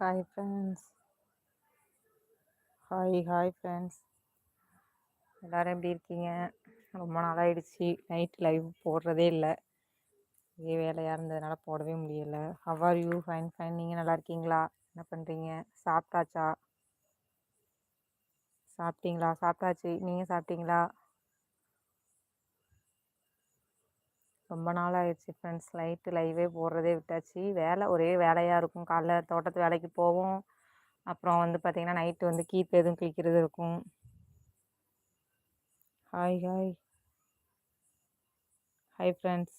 Hi friends hi hi friends எல்லோரும் எப்படி இருக்கீங்க? ரொம்ப நாளாகிடுச்சு நைட் லைவ் போடுறதே இல்லை. இதே வேலையாக இருந்ததுனால போடவே முடியலை. How are you fine fine நீங்கள் நல்லா இருக்கீங்களா? என்ன பண்ணுறீங்க சாப்பிட்டாச்சா? சாப்பிட்டீங்களா? சாப்பிட்டாச்சு. நீங்கள் சாப்பிட்டீங்களா? ரொம்ப நாள் ஆயிடுச்சு ஃப்ரெண்ட்ஸ் லைட்டு லைவே போடுறதே விட்டாச்சு. வேலை ஒரே வேலையாக இருக்கும். காலைல தோட்டத்து வேலைக்கு போவோம். அப்புறம் வந்து பார்த்திங்கன்னா நைட்டு வந்து கீப் எதுவும் கிளிக்கிறது இருக்கும். ஹாய் ஹாய் ஹாய் ஃப்ரெண்ட்ஸ்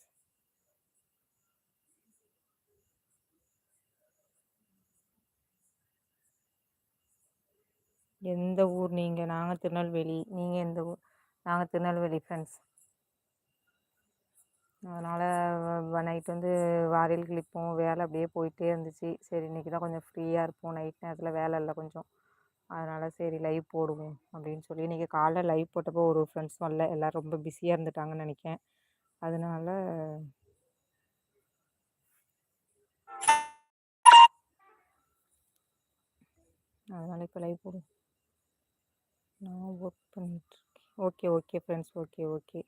எந்த ஊர் நீங்கள் நாங்கள் திருநெல்வேலி. நீங்கள் எந்த ஊர் நாங்கள் திருநெல்வேலி ஃப்ரெண்ட்ஸ் அதனால் நைட் வந்து வாரியல் கிழிப்போம். வேலை அப்படியே போயிட்டே இருந்துச்சு. சரி இன்றைக்கி தான் கொஞ்சம் ஃப்ரீயாக இருப்போம். நைட் நேரத்தில் வேலை இல்லை கொஞ்சம். அதனால் சரி லைவ் போடுவோம் அப்படின்னு சொல்லி இன்றைக்கி காலைல லைவ் போட்டப்போ ஒரு ஃப்ரெண்ட்ஸும் வரல எல்லோரும் ரொம்ப பிஸியாக இருந்துட்டாங்கன்னு நினைக்கேன் அதனால் அதனால் இப்போ லைவ் போடுவோம். நான் ஒர்க் பண்ணிகிட்ருக்கேன் okay okay friends okay okay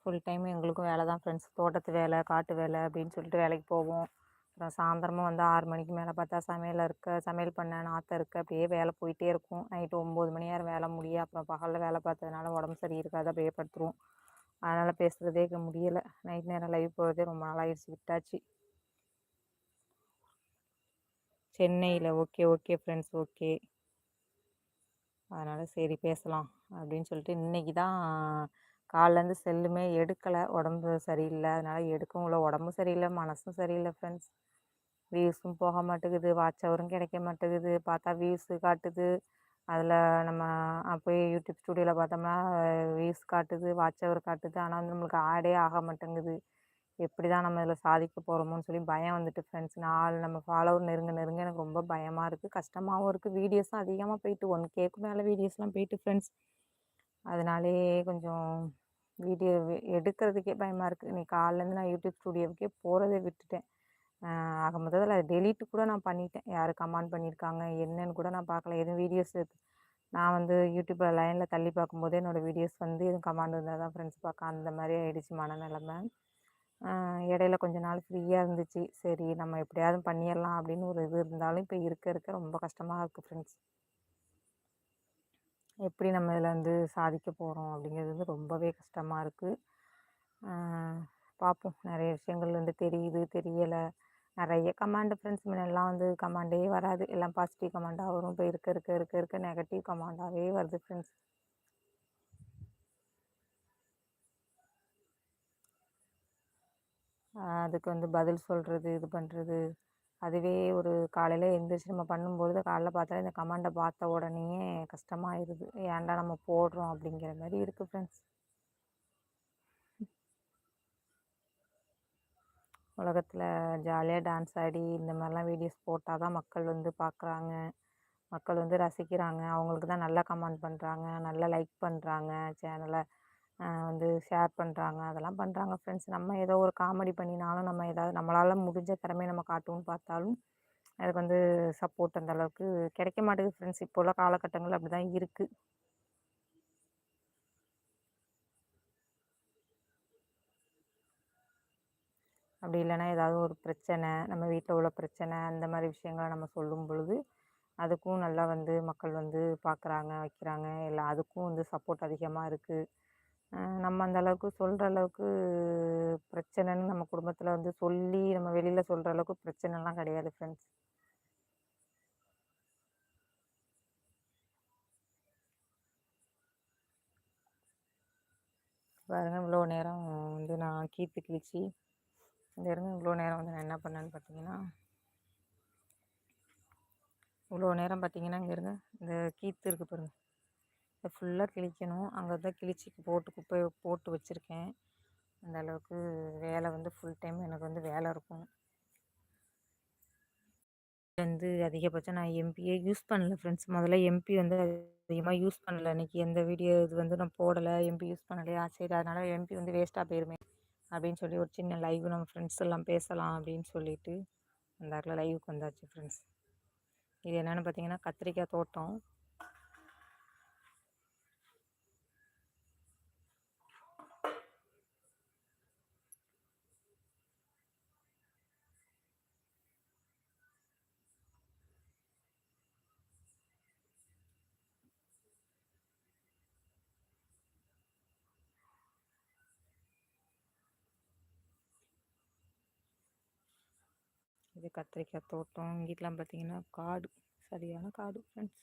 full time எங்களுக்கும் வேலை தான். ஃப்ரெண்ட்ஸ் தோட்டத்து வேலை காட்டு வேலை அப்படின்னு சொல்லிட்டு வேலைக்கு போவோம். அப்புறம் சாயந்தரமும் வந்து ஆறு மணிக்கு மேலே பார்த்தா சமையல் இருக்க சமையல் பண்ண நாற்ற இருக்க அப்படியே வேலை போயிட்டே இருக்கும். நைட்டு ஒம்பது மணி நேரம் வேலை முடிய அப்புறம் பகலில் வேலை பார்த்ததுனால உடம்பு சரி இருக்காது அப்படியே படுத்துருவோம். அதனால் பேசுகிறதே முடியலை. நைட் நேரம் லைவ் போகிறதே ரொம்ப நாளாகிடுச்சு விட்டாச்சு. சென்னையில் ஓகே ஓகே ஃப்ரெண்ட்ஸ் ஓகே அதனால் சரி பேசலாம் அப்படின்னு சொல்லிட்டு இன்றைக்கி தான் காலைலேருந்து செல்லுமே எடுக்கலை. உடம்பு சரியில்லை. அதனால் எடுக்கவும் இல்லை. உடம்பும் சரியில்லை. மனசும் சரியில்லை ஃப்ரெண்ட்ஸ் வியூஸும் போக மாட்டேங்குது. வாட்ச் ஹவரும் கிடைக்க மாட்டேங்குது. பார்த்தா வியூஸு காட்டுது. அதில் நம்ம போய் யூடியூப் ஸ்டூடியோவில் பார்த்தோம்னா வியூஸ் காட்டுது வாட்ச் ஹவர் காட்டுது. ஆனால் வந்து நம்மளுக்கு ஆடே ஆக மாட்டேங்குது. எப்படி தான் நம்ம இதில் சாதிக்க போகிறோமோன்னு சொல்லி பயம் வந்துட்டு ஃப்ரெண்ட்ஸ் நாலு நம்ம ஃபாலோவர் நெருங்க நெருங்க எனக்கு ரொம்ப பயமாக இருக்குது கஷ்டமாகவும் இருக்குது வீடியோஸும் அதிகமாக போயிட்டு ஒன் கேக்கு மேலே வீடியோஸ்லாம் போயிட்டு ஃப்ரெண்ட்ஸ் அதனாலே கொஞ்சம் வீடியோ எடுக்கிறதுக்கே பயமாக இருக்குது இன்றைக்கி காலைலேருந்து நான் யூடியூப் ஸ்டூடியோவுக்கே போகிறதே விட்டுட்டேன். ஆக மொத்தத்தில் அதை டெலீட் கூட நான் பண்ணிட்டேன். யார் கமெண்ட் பண்ணியிருக்காங்க என்னன்னு கூட நான் பார்க்கல. எதுவும் வீடியோஸ் நான் வந்து யூடியூப்பில் லைனில் தள்ளி பார்க்கும்போதே என்னோடய வீடியோஸ் வந்து எதுவும் கமெண்ட் இருந்தால் தான் ஃப்ரெண்ட்ஸ் பார்க்க. அந்த மாதிரி ஆகிடுச்சு மனநிலமை இடையில கொஞ்ச நாள் ஃப்ரீயாக இருந்துச்சு. சரி நம்ம எப்படியாவது பண்ணிடலாம் அப்படின்னு ஒரு இது இருந்தாலும் இப்போ இருக்க இருக்க ரொம்ப கஷ்டமாக இருக்குது ஃப்ரெண்ட்ஸ் எப்படி நம்ம இதில் வந்து சாதிக்க போகிறோம் அப்படிங்கிறது வந்து ரொம்பவே கஷ்டமாக இருக்குது பார்ப்போம் நிறைய விஷயங்கள் வந்து தெரியுது தெரியலை. நிறைய கமாண்டு ஃப்ரெண்ட்ஸ் முன்னெல்லாம் வந்து கமாண்டே வராது. எல்லாம் பாசிட்டிவ் கமாண்டாக வரும். இப்போ இருக்க இருக்க இருக்க இருக்க நெகட்டிவ் கமாண்டாகவே வருது ஃப்ரெண்ட்ஸ். அதுக்கு வந்து பதில் சொல்கிறது இது பண்ணுறது அதுவே ஒரு காலையில் எழுந்திரிச்சி நம்ம பண்ணும்பொழுது காலைல பார்த்தாலே இந்த கமெண்டை பார்த்த உடனேயே கஷ்டமாயிருது. ஏன்டா நம்ம போடுறோம் அப்படிங்கிற மாதிரி இருக்குது ஃப்ரெண்ட்ஸ் உலகத்தில் ஜாலியாக டான்ஸ் ஆடி இந்த மாதிரிலாம் வீடியோஸ் போட்டால் தான் மக்கள் வந்து பார்க்குறாங்க. மக்கள் வந்து ரசிக்கிறாங்க. அவங்களுக்கு தான் நல்லா கமெண்ட் பண்ணுறாங்க நல்லா லைக் பண்ணுறாங்க சேனலை வந்து ஷேர் பண்ணுறாங்க அதெல்லாம் பண்ணுறாங்க ஃப்ரெண்ட்ஸ். நம்ம ஏதோ ஒரு காமெடி பண்ணினாலும் நம்ம ஏதாவது நம்மளால் முடிஞ்ச திறமையை நம்ம காட்டுவோம்னு பார்த்தாலும் அதுக்கு வந்து சப்போர்ட் அந்த அளவுக்கு கிடைக்க மாட்டேங்குது ஃப்ரெண்ட்ஸ். இப்போ உள்ள காலகட்டங்கள் அப்படி தான் இருக்குது அப்படி இல்லைன்னா ஏதாவது ஒரு பிரச்சனை நம்ம வீட்டில் உள்ள பிரச்சனை அந்த மாதிரி விஷயங்களை நம்ம சொல்லும் பொழுது அதுக்கும் நல்லா வந்து மக்கள் வந்து பார்க்குறாங்க வைக்கிறாங்க. எல்லாம் அதுக்கும் வந்து சப்போர்ட் அதிகமாக இருக்குது நம்ம அந்த அளவுக்கு சொல்கிற அளவுக்கு பிரச்சனைன்னு நம்ம குடும்பத்தில் வந்து சொல்லி நம்ம வெளியில் சொல்கிற அளவுக்கு பிரச்சனைலாம் கிடையாது ஃப்ரெண்ட்ஸ் பாருங்கள் இவ்வளோ நேரம் வந்து நான் கீத்து கிழிச்சி இந்த இருங்க இவ்வளோ நேரம் வந்து நான் என்ன பண்ணேன்னு பார்த்தீங்கன்னா இவ்வளோ நேரம் பார்த்தீங்கன்னா இங்கே இருங்க. இந்த கீத்து இருக்குது பாருங்கள் இதை ஃபுல்லாக கிழிக்கணும். அங்கே தான் கிழிச்சி போட்டு குப்பை போட்டு வச்சுருக்கேன். அந்த அளவுக்கு வேலை வந்து ஃபுல் டைம் எனக்கு வந்து வேலை இருக்கும். வந்து அதிகபட்சம் நான் எம்பியே யூஸ் பண்ணல ஃப்ரெண்ட்ஸ் முதல்ல எம்பி வந்து அதிகமாக யூஸ் பண்ணல. இன்றைக்கி எந்த வீடியோ இது வந்து நான் போடலை. எம்பி யூஸ் பண்ணலையா? சரி அதனால் எம்பி வந்து வேஸ்ட்டாக போயிருமே அப்படின்னு சொல்லி ஒரு சின்ன லைவ் நம்ம ஃப்ரெண்ட்ஸ் எல்லாம் பேசலாம் அப்படின்னு சொல்லிட்டு அந்த லைவுக்கு வந்தாச்சு ஃப்ரெண்ட்ஸ் இது என்னென்னு பார்த்தீங்கன்னா கத்திரிக்காய் தோட்டம். இது கத்திரிக்காய் தோட்டம். இங்கிட்டலாம் பார்த்தீங்கன்னா காடு. சரியான காடு ஃப்ரெண்ட்ஸ்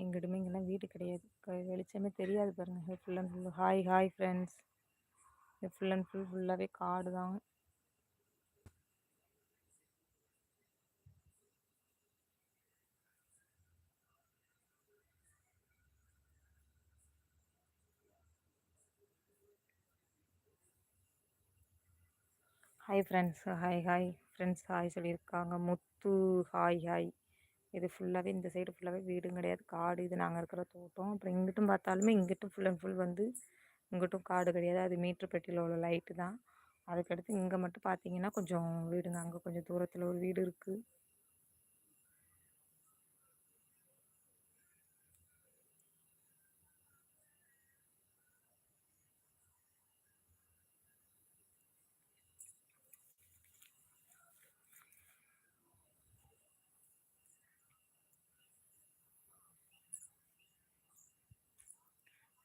எங்கிட்டுமே இங்கெல்லாம் வீடு கிடையாது. வெளிச்சமே தெரியாது பாருங்கள் full and full hi hi friends இது ஃபுல் அண்ட் ஃபுல் ஃபுல்லாகவே காடு தான் hi friends hi hi friends hi சொல்லியிருக்காங்க. முத்து ஹாய் ஹாய் இது ஃபுல்லாகவே இந்த சைடு ஃபுல்லாகவே வீடும் கிடையாது. காடு இது நாங்கள் இருக்கிற தோட்டம். அப்புறம் இங்கிட்டும் பார்த்தாலுமே இங்கிட்டும் ஃபுல் அண்ட் ஃபுல் வந்து இங்கிட்டும் காடு கிடையாது. அது மீட்ரு பெட்டியில் உள்ள லைட்டு தான். அதுக்கடுத்து இங்கே மட்டும் பார்த்தீங்கன்னா கொஞ்சம் வீடுங்க. அங்கே கொஞ்சம் தூரத்தில் ஒரு வீடு இருக்குது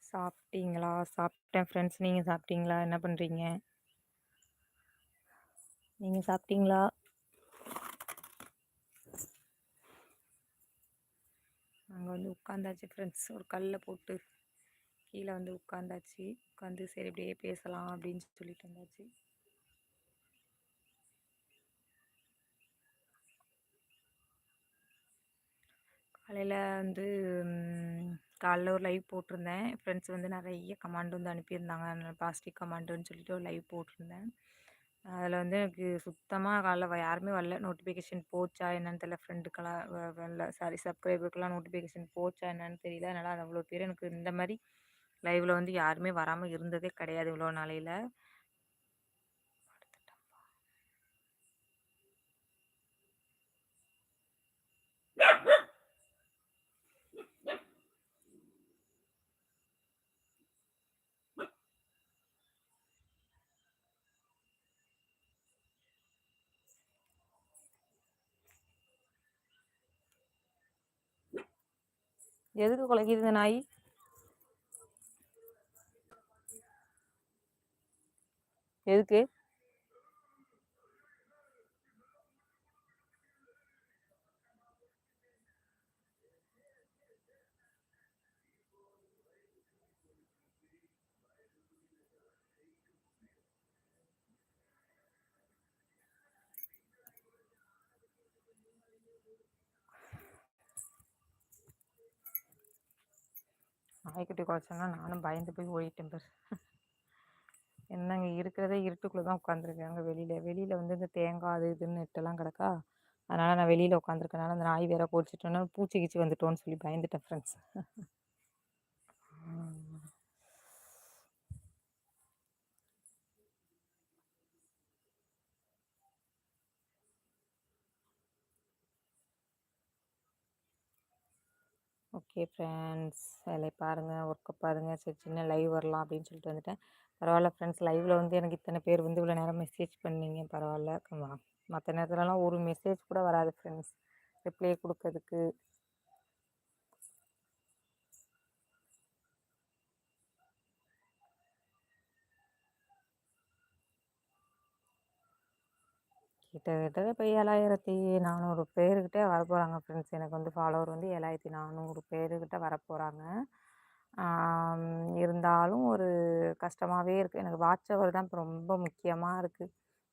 சாப்பிட்டீங்களா? சாப்பிட்டேன் ஃப்ரெண்ட்ஸ் நீங்கள் சாப்பிட்டீங்களா? என்ன பண்ணுறீங்க நீங்கள் சாப்பிட்டீங்களா? நாங்கள் வந்து உட்காந்தாச்சு ஃப்ரெண்ட்ஸ் ஒரு கல்லை போட்டு கீழே வந்து உட்காந்தாச்சு. உட்காந்து சரி இப்படியே பேசலாம் அப்படின்னு சொல்லிட்டு வந்தாச்சு காலையில் வந்து காலைல ஒரு லைவ் போட்டிருந்தேன். ஃப்ரெண்ட்ஸ் வந்து நிறைய கமாண்ட் வந்து அனுப்பியிருந்தாங்க. பாசிட்டிவ் கமாண்டுன்னு சொல்லிட்டு ஒரு லைவ் போட்டிருந்தேன். அதில் வந்து எனக்கு சுத்தமாக காலைல யாருமே வரல. நோட்டிஃபிகேஷன் போச்சா என்னன்னு தெரியல. ஃப்ரெண்டுக்கெல்லாம் வரல. சாரி சப்ஸ்கிரைபருக்கெல்லாம் நோட்டிஃபிகேஷன் போச்சா என்னன்னு தெரியல. அதனால் அது அவ்வளோ பேர் எனக்கு இந்த மாதிரி லைவில் வந்து யாருமே வராமல் இருந்ததே கிடையாது இவ்வளோ நாளையில். எதுக்கு குலைக்குது இந்த நாய்? எதுக்கு? நாய்க்குட்டி குறைச்சோன்னா நானும் பயந்து போய் ஓடிட்டேன் பேர். என்னங்க இருக்கிறதே இருட்டுக்குள்ளே தான் உட்காந்துருக்காங்க வெளியில் வெளியில் வந்து இந்த தேங்காய் அது இதுன்னு இட்டெல்லாம் கிடக்கா? அதனால் நான் வெளியில் உட்காந்துருக்கனால அந்த நாய் வேற கோடிச்சிட்டோன்னா பூச்சி கிச்சி வந்துட்டோன்னு சொல்லி பயந்துட்டேன் ஃப்ரெண்ட்ஸ் ஓகே ஃப்ரெண்ட்ஸ். வேலையை பாருங்கள் ஒர்க்கை பாருங்கள் சரி சின்ன லைவ் வரலாம் அப்படின்னு சொல்லிட்டு வந்துட்டேன். பரவாயில்ல ஃப்ரெண்ட்ஸ் லைவில் வந்து எனக்கு இத்தனை பேர் வந்து இவ்வளோ நேரம் மெசேஜ் பண்ணீங்க. பரவாயில்ல. மற்ற நேரத்துலலாம் ஒரு மெசேஜ் கூட வராது ஃப்ரெண்ட்ஸ். ரிப்ளை கொடுக்கறதுக்கு. கிட்டத்தட்ட இப்போ ஏழாயிரத்தி நானூறு பேர்கிட்ட வரப்போகிறாங்க ஃப்ரெண்ட்ஸ் எனக்கு வந்து ஃபாலோவர் வந்து ஏழாயிரத்தி நானூறு பேருக்கிட்ட வரப்போகிறாங்க இருந்தாலும் ஒரு கஷ்டமாகவே இருக்குது எனக்கு வாட்ச் தான் இப்போ ரொம்ப முக்கியமாக இருக்குது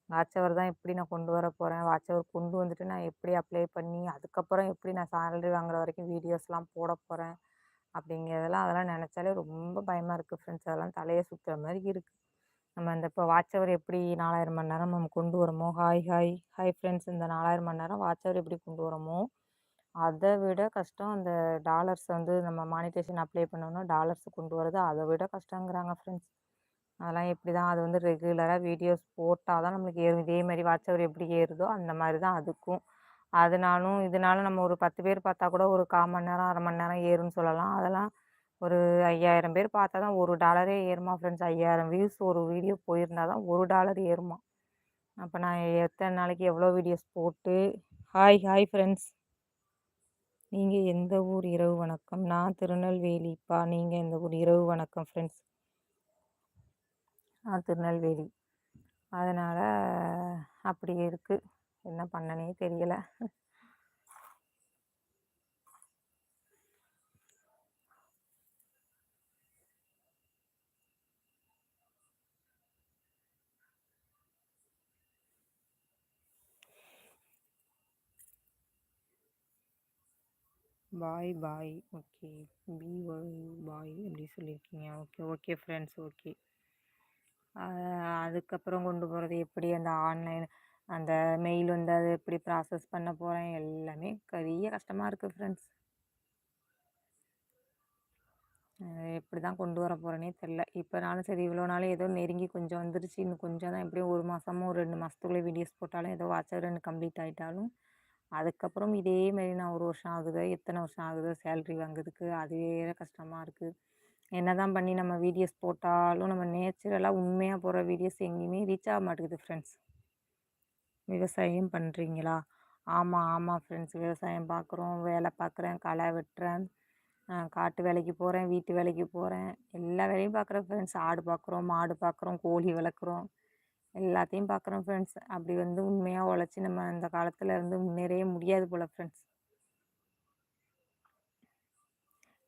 வாட்ச் தான் எப்படி நான் கொண்டு வர போகிறேன் வாட்ச் கொண்டு வந்துட்டு நான் எப்படி அப்ளை பண்ணி அதுக்கப்புறம் எப்படி நான் சேலரி வாங்குற வரைக்கும் வீடியோஸ்லாம் போட போகிறேன் அப்படிங்கிறதெல்லாம் அதெல்லாம் நினச்சாலே ரொம்ப பயமாக இருக்குது ஃப்ரெண்ட்ஸ் அதெல்லாம் தலையை சுற்றுற மாதிரி இருக்குது நம்ம அந்த இப்போ வாட்ச் எப்படி நாலாயிரம் மணி நேரம் நம்ம கொண்டு வரோமோ ஹாய் ஹாய் ஹாய் ஃப்ரெண்ட்ஸ் இந்த நாலாயிரம் மணி நேரம் வாட்ச் எப்படி கொண்டு வரோமோ அதை விட கஷ்டம் அந்த டாலர்ஸ் வந்து நம்ம மானிட்டேஷன் அப்ளை பண்ணோன்னா டாலர்ஸ் கொண்டு வரது அதை விட கஷ்டங்கிறாங்க ஃப்ரெண்ட்ஸ். அதெல்லாம் எப்படி தான் அது வந்து ரெகுலராக வீடியோஸ் போட்டால் தான் நம்மளுக்கு ஏறும். இதே மாதிரி வாட்சவர் எப்படி ஏறுதோ அந்த மாதிரி தான் அதுக்கும். அதனாலும் இதனால நம்ம ஒரு பத்து பேர் பார்த்தா கூட ஒரு கால் மணி நேரம் அரை மணி நேரம் ஏறும்னு சொல்லலாம். அதெல்லாம் ஒரு ஐயாயிரம் பேர் பார்த்தா தான் ஒரு டாலரே ஏறுமா ஃப்ரெண்ட்ஸ் ஐயாயிரம் வியூஸ் ஒரு வீடியோ போயிருந்தால் தான் ஒரு டாலர் ஏறுமா. அப்போ நான் எத்தனை நாளைக்கு எவ்வளோ வீடியோஸ் போட்டு ஹாய் ஹாய் ஃப்ரெண்ட்ஸ் நீங்கள் எந்த ஊர்? இரவு வணக்கம். நான் திருநெல்வேலிப்பா நீங்கள் எந்த ஊர்? இரவு வணக்கம் ஃப்ரெண்ட்ஸ் நான் திருநெல்வேலி. அதனால் அப்படி இருக்குது என்ன பண்ணனே தெரியலை. Bye bye okay B Y bye அப்படி சொல்லியிருக்கீங்க. ஓகே ஓகே ஃப்ரெண்ட்ஸ் ஓகே அதுக்கப்புறம் கொண்டு போகிறது எப்படி? அந்த ஆன்லைன் அந்த மெயில் வந்து அதை எப்படி ப்ராசஸ் பண்ண போகிறேன் எல்லாமே பெரிய கஷ்டமாக இருக்குது ஃப்ரெண்ட்ஸ் எப்படி தான் கொண்டு வர போகிறேனே தெரில இப்போ நானும் சரி இவ்வளோ நாள் ஏதோ நெருங்கி கொஞ்சம் வந்துருச்சு. இன்னும் கொஞ்சம் தான் எப்படியும் ஒரு மாதமோ ஒரு ரெண்டு மாதத்துக்குள்ளே வீடியோஸ் போட்டாலும் ஏதோ வாட்ஸ்அப் ரெண்டு கம்ப்ளீட் ஆகிட்டாலும் அதுக்கப்புறம் இதே மாரி நான் ஒரு வருஷம் ஆகுதோ எத்தனை வருஷம் ஆகுதோ சேல்ரி வாங்குறதுக்கு அது வேறு கஷ்டமாக இருக்குது என்ன தான் பண்ணி நம்ம வீடியோஸ் போட்டாலும் நம்ம நேச்சுரலாக உண்மையாக போகிற வீடியோஸ் எங்கேயுமே ரீச் ஆக மாட்டேங்குது ஃப்ரெண்ட்ஸ் விவசாயம் பண்ணுறீங்களா ஆமாம் ஆமாம் ஃப்ரெண்ட்ஸ் விவசாயம் பார்க்குறோம் வேலை பார்க்குறேன் களை வெட்டுறேன் காட்டு வேலைக்கு போகிறேன் வீட்டு வேலைக்கு போகிறேன் எல்லா வேலையும் பார்க்குறேன் ஃப்ரெண்ட்ஸ் ஆடு பார்க்குறோம் மாடு பார்க்குறோம் கோழி வளர்க்குறோம். எல்லாத்தையும் பார்க்குறோம் ஃப்ரெண்ட்ஸ் அப்படி வந்து உண்மையாக உழைச்சி நம்ம அந்த காலத்தில் இருந்து முன்னேறவே முடியாது போல் ஃப்ரெண்ட்ஸ்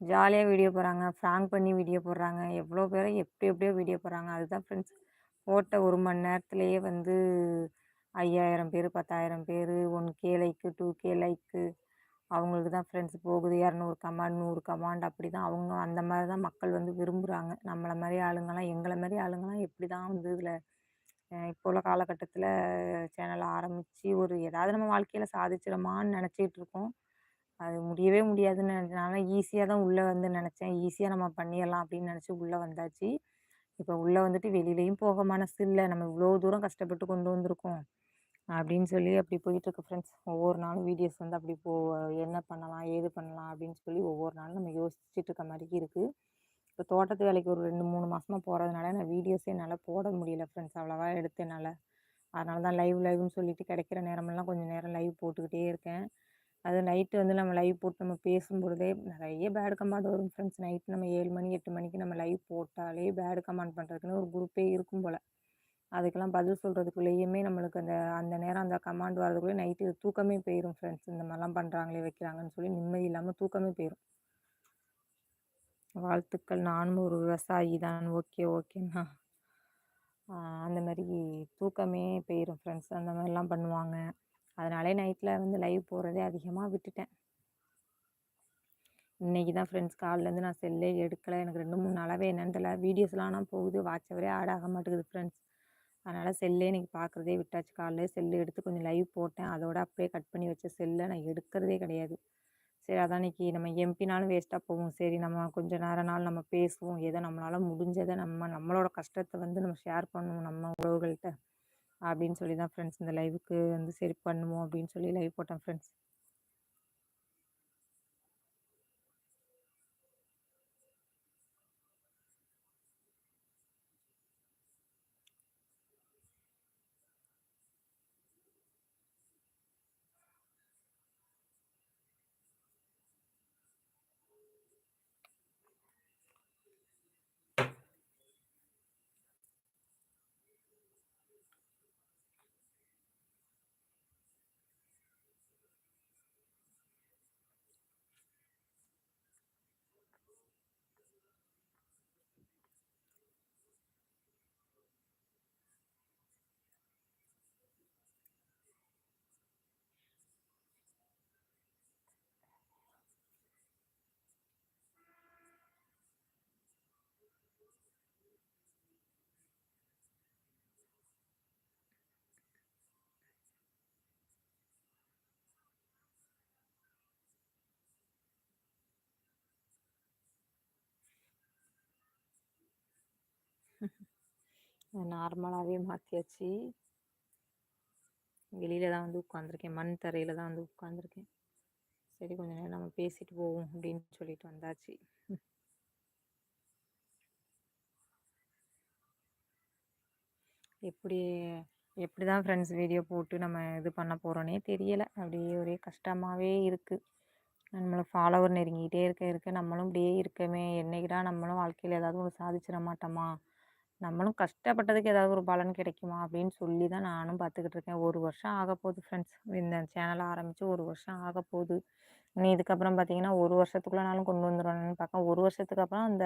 ஜாலியாக வீடியோ போடுறாங்க ஃப்ராங்க் பண்ணி வீடியோ போடுறாங்க. எவ்வளோ பேரை எப்படி எப்படியோ வீடியோ போடுறாங்க. அதுதான் ஃப்ரெண்ட்ஸ் போட்ட ஒரு மணி நேரத்துலேயே வந்து ஐயாயிரம் பேர் பத்தாயிரம் பேர் one K like two K like அவங்களுக்கு தான் ஃப்ரெண்ட்ஸ் போகுது இரநூறு கமாண்ட் நூறு கமாண்ட் அப்படி தான் அவங்க அந்த மாதிரி தான் மக்கள் வந்து விரும்புகிறாங்க நம்மளை மாதிரி ஆளுங்கள்லாம் எங்களை மாதிரி ஆளுங்கள்லாம் எப்படி தான் வந்து இதில் இப்போ உள்ள காலகட்டத்தில் சேனலை ஆரம்பித்து ஒரு ஏதாவது நம்ம வாழ்க்கையில் சாதிச்சிடமான்னு நினச்சிக்கிட்டு இருக்கோம். அது முடியவே முடியாதுன்னு நினச்சனால ஈஸியாக தான் உள்ளே வந்து நினச்சேன். ஈஸியாக நம்ம பண்ணிடலாம் அப்படின்னு நினச்சி உள்ளே வந்தாச்சு. இப்போ உள்ளே வந்துட்டு வெளியிலையும் போக மனசு இல்லை. நம்ம இவ்வளோ தூரம் கஷ்டப்பட்டு கொண்டு வந்திருக்கோம். அப்படின்னு சொல்லி அப்படி போயிட்டுருக்கு ஃப்ரெண்ட்ஸ் ஒவ்வொரு நாளும் வீடியோஸ் வந்து அப்படி போ என்ன பண்ணலாம் ஏது பண்ணலாம் அப்படின்னு சொல்லி ஒவ்வொரு நாளும் நம்ம யோசிச்சுட்டு இருக்க மாதிரி இருக்குது இப்போ தோட்டத்து வேலைக்கு ஒரு ரெண்டு மூணு மாதமாக போகிறதுனால நான் வீடியோஸே என்னால் போட முடியல ஃப்ரெண்ட்ஸ் அவ்வளோவா எடுத்து என்னால். அதனால தான் லைவ் லைவ்னு சொல்லிட்டு கிடைக்கிற நேரமெல்லாம் கொஞ்சம் நேரம் லைவ் போட்டுக்கிட்டே இருக்கேன். அது நைட்டு வந்து நம்ம லைவ் போட்டு நம்ம பேசும்பொழுதே நிறைய பேடு கமாண்ட் வரும் ஃப்ரெண்ட்ஸ் நைட் நம்ம ஏழு மணி எட்டு மணிக்கு நம்ம லைவ் போட்டாலே பேடு கமாண்ட் பண்ணுறதுக்குன்னு ஒரு குரூப்பே இருக்கும் போல். அதுக்கெல்லாம் பதில் சொல்கிறதுக்குள்ளேயுமே நம்மளுக்கு அந்த அந்த நேரம் அந்த கமாண்ட் வரதுக்குள்ளே நைட்டு தூக்கமே போயிடும் ஃப்ரெண்ட்ஸ் இந்த மாதிரிலாம் பண்ணுறாங்களே வைக்கிறாங்கன்னு சொல்லி நிம்மதி இல்லாமல் தூக்கமே போயிடும் வாழ்த்துக்கள். நானும் ஒரு விவசாயி தான். ஓகே ஓகேண்ணா. அந்த மாதிரி தூக்கமே போயிடும் ஃப்ரெண்ட்ஸ் அந்த மாதிரிலாம் பண்ணுவாங்க. அதனாலே நைட்டில் வந்து லைவ் போகிறதே அதிகமாக விட்டுட்டேன். இன்றைக்கி தான் ஃப்ரெண்ட்ஸ் காலிலேருந்து நான் செல்லே எடுக்கலை. எனக்கு ரெண்டு மூணு நாளாகவே என்னென்னு தெரியல. வீடியோஸ்லாம் ஆனால் போகுது. வாட்சவரே ஆட் ஆக மாட்டேங்குது ஃப்ரெண்ட்ஸ் அதனால் செல்லே இன்றைக்கி பார்க்குறதே விட்டாச்சு. காலையில் செல்லு எடுத்து கொஞ்சம் லைவ் போட்டேன். அதோட அப்படியே கட் பண்ணி வச்ச செல்லை நான் எடுக்கிறதே கிடையாது. சரி அதான் நம்ம எம்பினாலும் வேஸ்ட்டாக போவோம் சரி நம்ம கொஞ்சம் நேரம் நாள் நம்ம பேசுவோம். எதை நம்மளால் முடிஞ்சதை நம்ம நம்மளோட கஷ்டத்தை வந்து நம்ம ஷேர் பண்ணுவோம் நம்ம உறவுகள்கிட்ட அப்படின்னு சொல்லி தான் ஃப்ரெண்ட்ஸ் இந்த லைவுக்கு வந்து சரி பண்ணுவோம் அப்படின்னு சொல்லி லைவ் போட்டேன் ஃப்ரெண்ட்ஸ் நார்மலாகவே மாற்றியாச்சு வெளியில் தான் வந்து உட்காந்துருக்கேன் மண் தரையில் தான் வந்து உட்காந்துருக்கேன் சரி கொஞ்ச நேரம் நம்ம பேசிட்டு போவோம் அப்படின்னு சொல்லிட்டு வந்தாச்சு. எப்படி எப்படி தான் ஃப்ரெண்ட்ஸ் வீடியோ போட்டு நம்ம இது பண்ண போகிறோன்னே தெரியலை. அப்படியே ஒரே கஷ்டமாகவே இருக்குது நம்மளை ஃபாலோவர் நெருங்கிக்கிட்டே இருக்க இருக்க நம்மளும் இப்படியே இருக்கமே. என்னைக்குடா நம்மளும் வாழ்க்கையில் ஏதாவது ஒன்று சாதிச்சிட மாட்டோமா? நம்மளும் கஷ்டப்பட்டதுக்கு ஏதாவது ஒரு பலன் கிடைக்குமா? அப்படின்னு சொல்லி தான் நானும் பார்த்துக்கிட்டு இருக்கேன். ஒரு வருஷம் ஆக போகுது ஃப்ரெண்ட்ஸ் இந்த சேனலை ஆரம்பித்து ஒரு வருஷம் ஆக போகுது. நீ இதுக்கப்புறம் பார்த்தீங்கன்னா ஒரு வருஷத்துக்குள்ளனாலும் கொண்டு வந்துடுவேன்னு பார்க்க ஒரு வருஷத்துக்கு அப்புறம் அந்த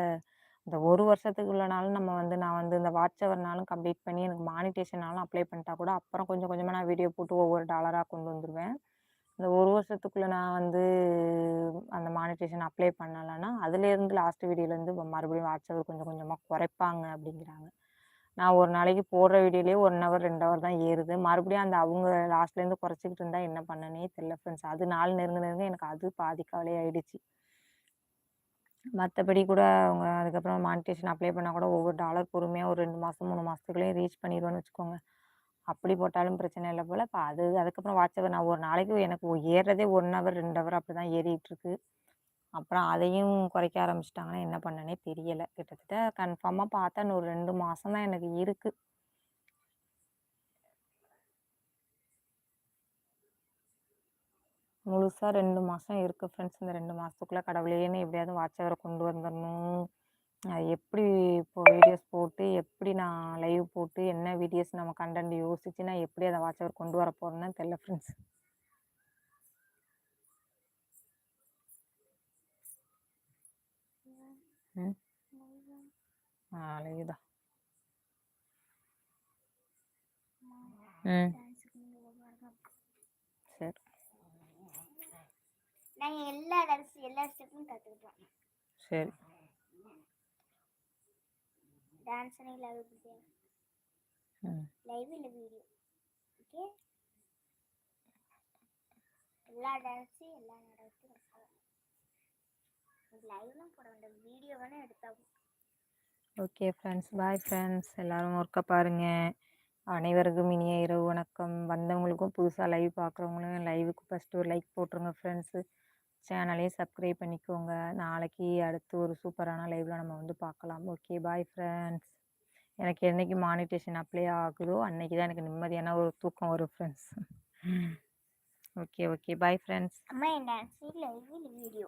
இந்த ஒரு வருஷத்துக்குள்ளனாலும் நம்ம வந்து நான் வந்து இந்த வாட்ஸ்அவர்னாலும் கம்ப்ளீட் பண்ணி எனக்கு மானிட்டேஷனாலும் அப்ளை பண்ணிட்டா கூட அப்புறம் கொஞ்சம் கொஞ்சமாக நான் வீடியோ போட்டு ஒவ்வொரு டாலராக கொண்டு வந்துடுவேன் இந்த ஒரு வருஷத்துக்குள்ளே நான் வந்து அந்த மானிட்டேஷன் அப்ளை பண்ணலைன்னா அதுலேருந்து லாஸ்ட் வீடியோலேருந்து மறுபடியும் வாட்ச் கொஞ்சம் கொஞ்சமாக குறைப்பாங்க அப்படிங்கிறாங்க. நான் ஒரு நாளைக்கு போடுற வீடியோலேயே ஒன் ஹவர் ரெண்டு ஹவர் தான் ஏறுது. மறுபடியும் அந்த அவங்க லாஸ்ட்லேருந்து குறைச்சிக்கிட்டு இருந்தால் என்ன பண்ணனே தெரியல ஃப்ரெண்ட்ஸ் அது நாள் நெருங்க நெருங்க எனக்கு அது பாதி ஆயிடுச்சு. மற்றபடி கூட அவங்க அதுக்கப்புறம் மானிட்டேஷன் அப்ளை பண்ணால் கூட ஒவ்வொரு டாலர் பொறுமையாக ஒரு ரெண்டு மாதம் மூணு மாதத்துக்குள்ளேயே ரீச் பண்ணிடுவேன்னு வச்சுக்கோங்க. அப்படி போட்டாலும் பிரச்சனை இல்லை போல். இப்போ அது அதுக்கப்புறம் வாட்ஸ்அப் நான் ஒரு நாளைக்கு எனக்கு ஏறுறதே ஒன் ஹவர் ரெண்டு ஹவர் அப்படி தான் ஏறிட்டுருக்கு அப்புறம் அதையும் குறைக்க ஆரம்பிச்சிட்டாங்கன்னா என்ன பண்ணனே தெரியலை. கிட்டத்தட்ட கன்ஃபார்மாக பார்த்தா இன்னும் ஒரு ரெண்டு மாதம் தான் எனக்கு இருக்குது முழுசாக ரெண்டு மாதம் இருக்குது ஃப்ரெண்ட்ஸ் இந்த ரெண்டு மாதத்துக்குள்ளே கடவுளேன்னு எப்படியாவது வாட்சவரை கொண்டு வந்துடணும் அது எப்படி இப்போ வீடியோஸ் போட்டு எப்படி நான் லைவ் போட்டு என்ன வீடியோஸ் நம்ம கண்டென்ட் யோசித்து நான் எப்படி அதை வாட்ச் ஹவர் கொண்டு வர போகிறேன்னு தெரில ஃப்ரெண்ட்ஸ் லைவ் தான் ம். சரி. நாங்கள் எல்லா டான்ஸ் எல்லா ஸ்டெப்பும் கற்றுக்கிட்டோம் சரி. டான்ஸ் லைவ் பிடிக்கும் ம். லைவ் இல்லை வீடியோ ஓகே எல்லா டான்ஸும் எல்லா கற்றுக்கலாம் லைவ்லாம் போட வேண்டாம். வீடியோ வேணால் எடுத்தா போதும். ஓகே ஃப்ரெண்ட்ஸ் பாய் ஃப்ரெண்ட்ஸ் எல்லாரும் ஒர்க்கை பாருங்கள் அனைவருக்கும் இனிய இரவு வணக்கம். வந்தவங்களுக்கும் புதுசாக லைவ் பார்க்குறவங்களும் லைவுக்கு ஃபஸ்ட்டு ஒரு லைக் போட்டுருங்க ஃப்ரெண்ட்ஸு சேனலையும் சப்ஸ்கிரைப் பண்ணிக்கோங்க. நாளைக்கு அடுத்து ஒரு சூப்பரான லைவில் நம்ம வந்து பார்க்கலாம். Okay bye friends. எனக்கு என்னைக்கு மானிட்டேஷன் அப்ளை ஆகுதோ அன்னைக்கு தான் எனக்கு நிம்மதியான ஒரு தூக்கம் வரும் friends. Okay okay. Bye friends. அம்மா என் வீடியோ.